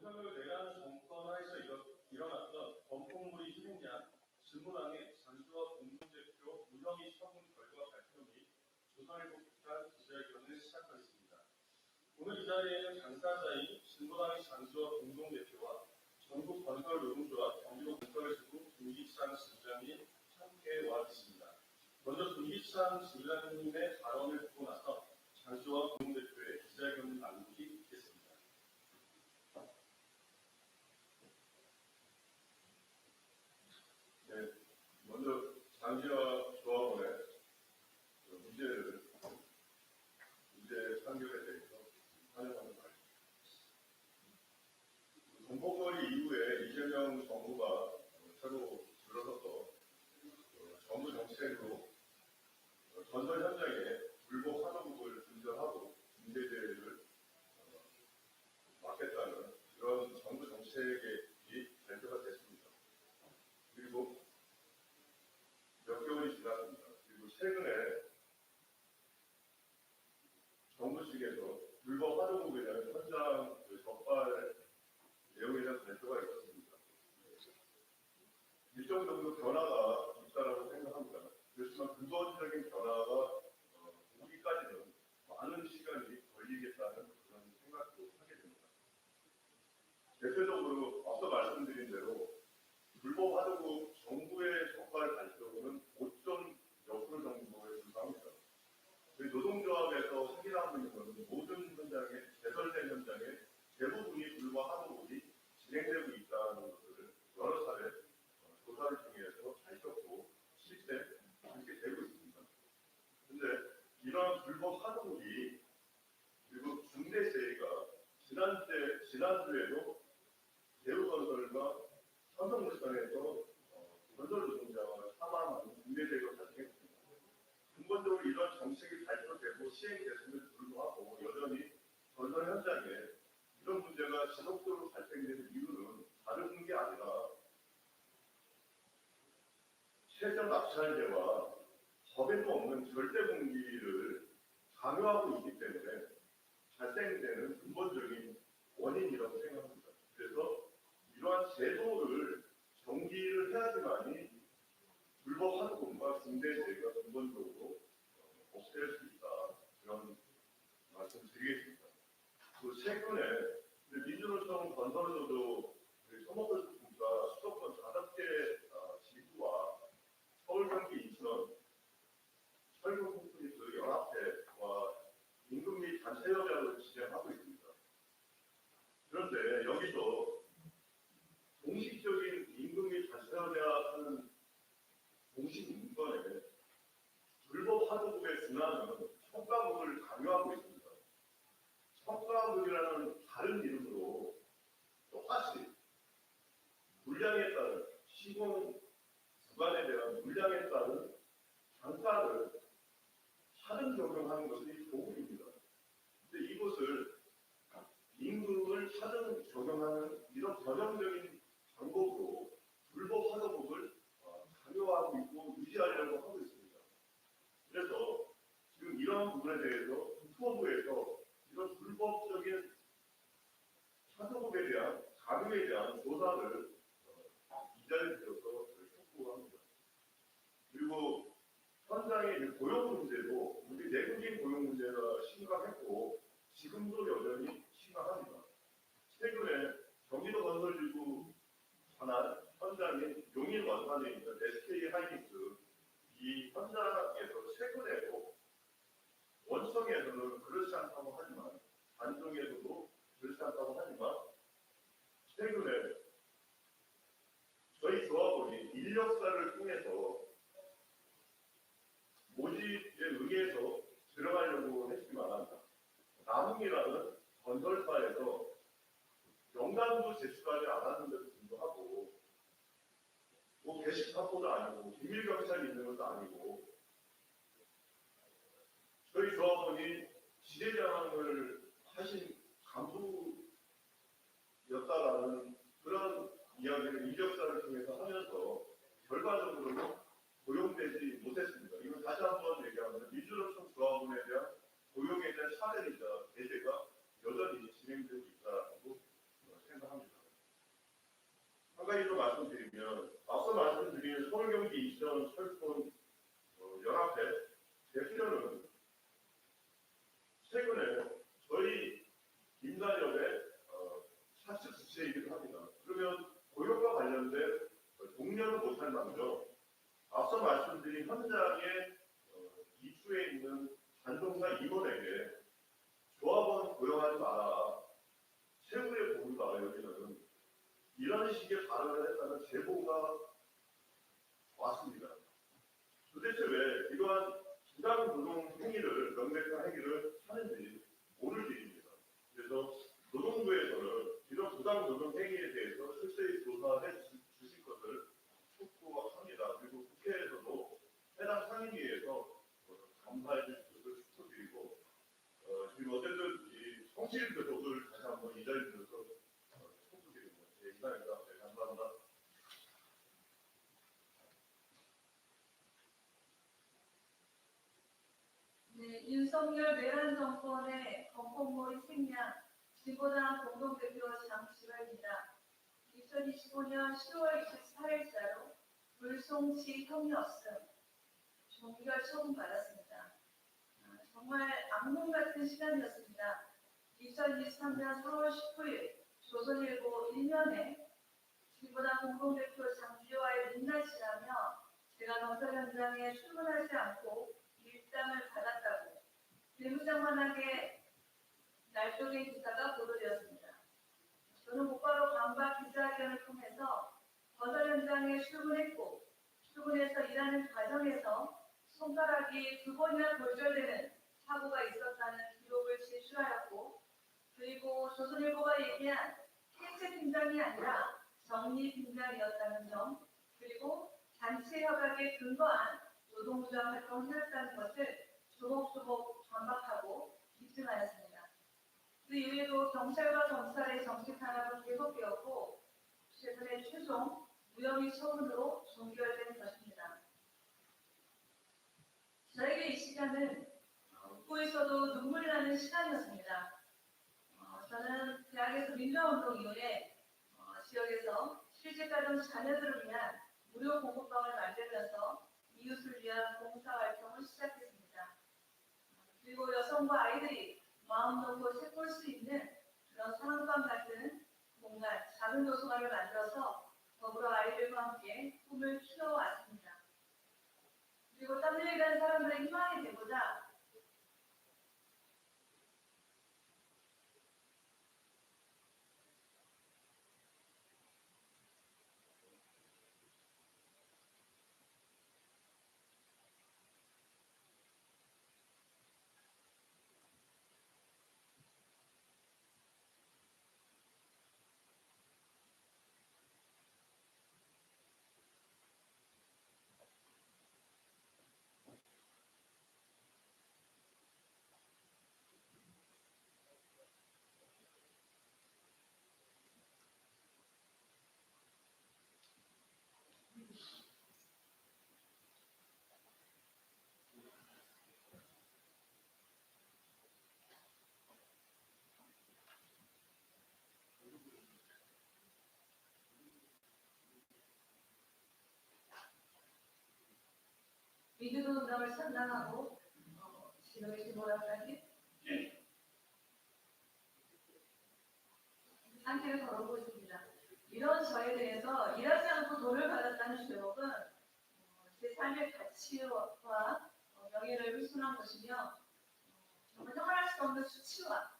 윤석열 내란 정권 하에서 일어- 일어났던 범법무리 희생양 진보당의 장수와 공동대표 문영희 처분 결과 발표 및 조선일보 국간 기자회견을 시작하겠습니다. 오늘 이 자리에는 당사자인 진보당의 장수와 공동대표와 전국 건설 노동조합 경기도 건설지구 김기찬 지부장이 함께 와 계십니다. 먼저 김기찬 지부장님의 발언을 듣고 나서 장수와 공동대표의 기자회견을 나누기 있겠습니다. 네, 먼저 장기와 조합원의 그 문제를 문제 판결에 대해서 환영하는 말입니다. 동복거리 이후에 이재명 정부가 어, 새로 들어서서 어, 정부 정책으로 어, 건설 현장에 불법 산업국을 근절하고 중대재해를 어, 막겠다는 그런 정부 정책이 발표가 됐습니다. 그리고 몇 개월이 지났습니다. 그리고 최근에 정부 측에서 불법 활용국에 대한 현장 그 적발 내용에 대한 발표가 있었습니다. 일정 정도 변화가 있다라고 생각합니다. 그렇지만 근본적인 변화가 어, 오기까지는 많은 시간이 걸리겠다는 그런 생각도 하게 됩니다. 대표적으로 앞서 말씀드린 대로 불법 화두국 정부의 적발 발표는 5점 몇 프로 정도에 불과합니다. 저희 노동조합에서 확인하고 있는 것은 모든 현장에, 개설된 현장에 대부분이 불법 화두국이 진행되고 있다는 것을 여러 차례 어, 조사를 통해서 밝혔고 실제 그렇게 되고 있습니다. 근데 이러한 불법 화두국이 그리고 중대재해가 지난주에, 지난주에도 대우건설과 삼성물산에서 어, 건설 노동자가 사망하는 중대재해가 발생했습니다. 근본적으로 이런 정책이 발표되고 시행됐음에도 불구하고 여전히 건설 현장에 이런 문제가 지속적으로 발생되는 이유는 다른 게 아니라 최저 낙찰제와 법에도 없는 절대 공기를 강요하고 있기 때문에 발생되는 근본적인 원인이라고 생각합니다. 그래서 이러한 제도를 정기를 해야지만이 불법 한국과 중대재해가 근본적으로 어, 없앨 수 있다. 그런 말씀 드리겠습니다. 그 최근에 민주노총 건설에서도 서목건설부가 수도권 다섯 개 어, 지구와 서울, 경기, 인천, 철도 콘크리트 연합회와 임금 및 단체 협약을 진행하고 있습니다. 그런데 여기서 공식적인 임금 및 단체 협약하는 공식 문건에 불법 하도급의 준하는 평가물을 강요하고 있습니다. 평가물이라는 다른 이름으로 똑같이 물량에 따른 시공 대한 물량에 따른 단가를 차등 적용하는 것이 도구입니다. 근데 이것을 임금을 차등 적용하는 이런 전형적인 방법으로 불법 하도법을 어, 강요하고 있고 유지하려고 하고 있습니다. 그래서 지금 이런 부분에 대해서 국토부에서 이런 불법적인 하도법에 대한 강요에 대한 조사를 어, 이 자리에 들어서 촉구합니다. 그리고 현장의 이 고용 문제도 우리 내국인 고용 문제가 심각했고 지금도 여전히 심각합니다. 최근에 경기도 건설지구 관할 현장인 용인 원산에 있는 SK 하이닉스. 이 현장에서 최근에도 원청에서는 그렇지 않다고 하지만 단종에서도 그렇지 않다고 하지만 최근에 저희 조합원이 인력사를 통해서 모집에 의해서 들어가려고 했지만 남웅이라는 건설사에서 영감도 제출하지 않았는데도 불구하고 뭐 게시판도 아니고 비밀 경찰이 있는 것도 아니고 저희 조합원이 지대장을 하신 간부였다라는 그런 이야기를 이력사를 통해서 하면서 결과적으로는 고용되지 못했습니다. 이건 다시 한번 얘기하면 민주노총 조합원에 대한 고용에 대한 차별이자 배제가 여전히 진행되고 있다고 생각합니다. 현장에 어, 이주에 있는 단종사 임원에게 조합원 고용하지 마라. 최고의 보루다 여기는 이런 식의 발언을 했다는 제보가 왔습니다. 도대체 왜 이러한 부당 노동 행위를 명백한 행위를 하는지 모를 일입니다. 그래서 노동부에서는 이런 부당 노동 행위에 대해서 실제히 조사해 주- 주실 것을 촉구합니다. 그리고 국회에서도 해당 상임위에서 어, 감사해 주실 것을 촉구드리고 어, 지금 어쨌든 이 성실 교섭을 다시 한번 이 자리에서 어, 촉구드립니다. 네, 이상입니다. 네, 감사합니다. 네, 윤석열 내란 정권의 건폭몰이 생략 진보당 공동대표 장시발입니다. 2025년 10월 28일자로 불송치 형이 없음 종결 처분 받았습니다. 아, 정말 악몽 같은 시간이었습니다. 2023년 4월 19일 조선일보 1면에 진보당 공동대표 장기화의 민낯이라며 제가 건설 현장에 출근하지 않고 일당을 받았다고 대무장관에게 날조된 기사가 보도되었습니다. 저는 곧바로 반박 기자회견을 통해서 건설 현장에 출근했고 출근해서 일하는 과정에서 손가락이 두 번이나 골절되는 사고가 있었다는 기록을 제출하였고 그리고 조선일보가 얘기한 해체 팀장이 아니라 정리 팀장이었다는 점 그리고 단체 협약에 근거한 노동조합 활동을 해왔다는 것을 조목조목 반박하고 입증하였습니다. 그 이후에도 경찰과 검찰의 정치 탄압은 계속되었고 최근에 최종 무혐의 처분으로 종결된 것입니다. 저에게 이 시간은 웃고 있어도 눈물이 나는 시간이었습니다. 어, 저는 대학에서 민주화운동 이후에 어, 지역에서 실직가던 자녀들을 위한 무료 공부방을 만들면서 이웃을 위한 봉사활동을 시작했습니다. 그리고 여성과 아이들이 마음 놓고 책 볼 수 있는 그런 상황감 같은 공간, 작은 도서관을 만들어서 더불어 아이들과 함께 꿈을 키워왔습니다. 그리고 땀 흘리는 사람들의 희망이 되고자 민주노 운동을 선당하고 어, 지역의 뭐라까지 한계를 걸어오고 있습니다. 이런 저에 대해서 일하지 않고 돈을 받았다는 죄목은 어, 제 삶의 가치와 어, 명예를 훼손한 것이며 어, 정말 형언할 수 없는 수치와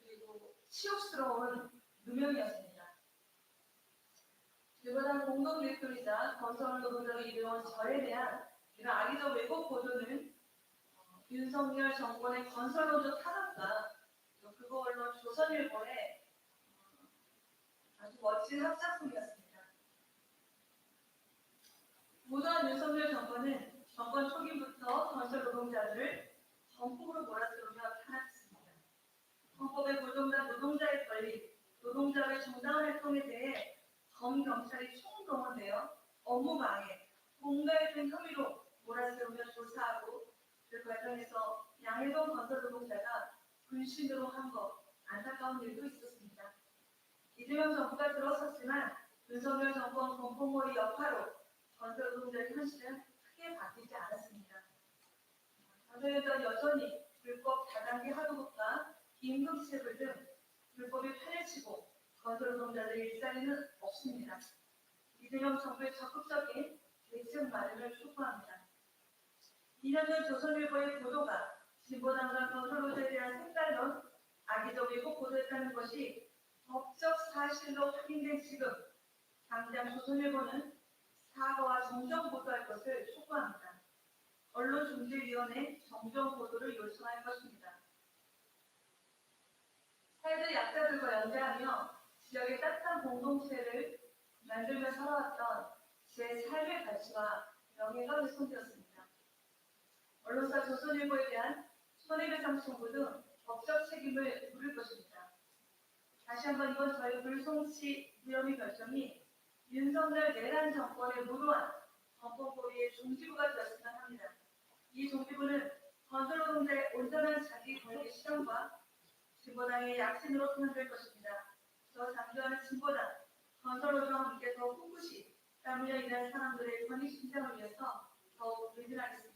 그리고 치욕스러운 누명이었습니다. 일본한 공동 대표이자 건설 노동자로 이르온 저에 대한 이런 악의적 왜곡 보도는 어, 윤석열 정권의 건설노조 탄압과 또 그거 언론 조선일보의 어, 아주 멋진 합작품이었습니다. 무도한 윤석열 정권은 정권 초기부터 건설 노동자들을 전폭으로 몰아세우며 탄압했습니다. 헌법에 보존된 노동자의 권리, 노동자의 정당한 활동에 대해 검 경찰이 총동원되어 업무 방해, 공갈 등 혐의로 몰아세우며 조사하고 그 과정에서 양해동 건설 노동자가 분신으로 한 것 안타까운 일도 있었습니다. 이재명 정부가 들어섰지만 윤석열 정권 공포몰이 여파로 건설 노동자의 현실은 크게 바뀌지 않았습니다. 건설회사 여전히 불법 다단계 하도급과 임금체불 등 불법이 치고 건설 노동자들 일자리는 없습니다. 이재명 정부의 적극적인 대책 마련을 촉구합니다. 2년 전 조선일보의 보도가 진보당과 건설로제에 대한 색깔론 악의적이고 보도했다는 것이 법적 사실로 확인된 지금 당장 조선일보는 사과와 정정 보도할 것을 촉구합니다. 언론중재위원회 정정 보도를 요청할 것입니다. 사회적 약자들과 연대하며 지역의 따뜻한 공동체를 만들며 살아왔던 제 삶의 가치와 명예가 훼손되었습니다. 언론사 조선일보에 대한 손해배상 청구 등 법적 책임을 물을 것입니다. 다시 한번 이번 저희 불송치 무혐의 결정이 윤석열 내란 정권의 무도한 헌법고리의 종지부가 되었으면 합니다. 이 종지부는 건설노동자의 온전한 자기 권리 실현과 진보당의 약진으로 표현될 것입니다. 저 장교하는 진보당, 건설노조와 함께 더 꿋꿋이 땀 흘려 일하는 사람들의 권익 신장을 위해서 더욱 의진하겠습니다.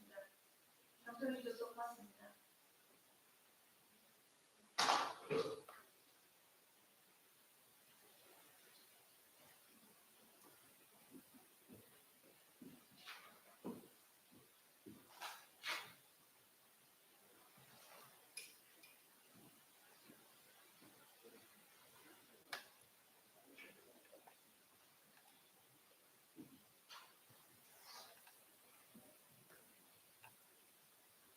당첨이 계속 봤습니다.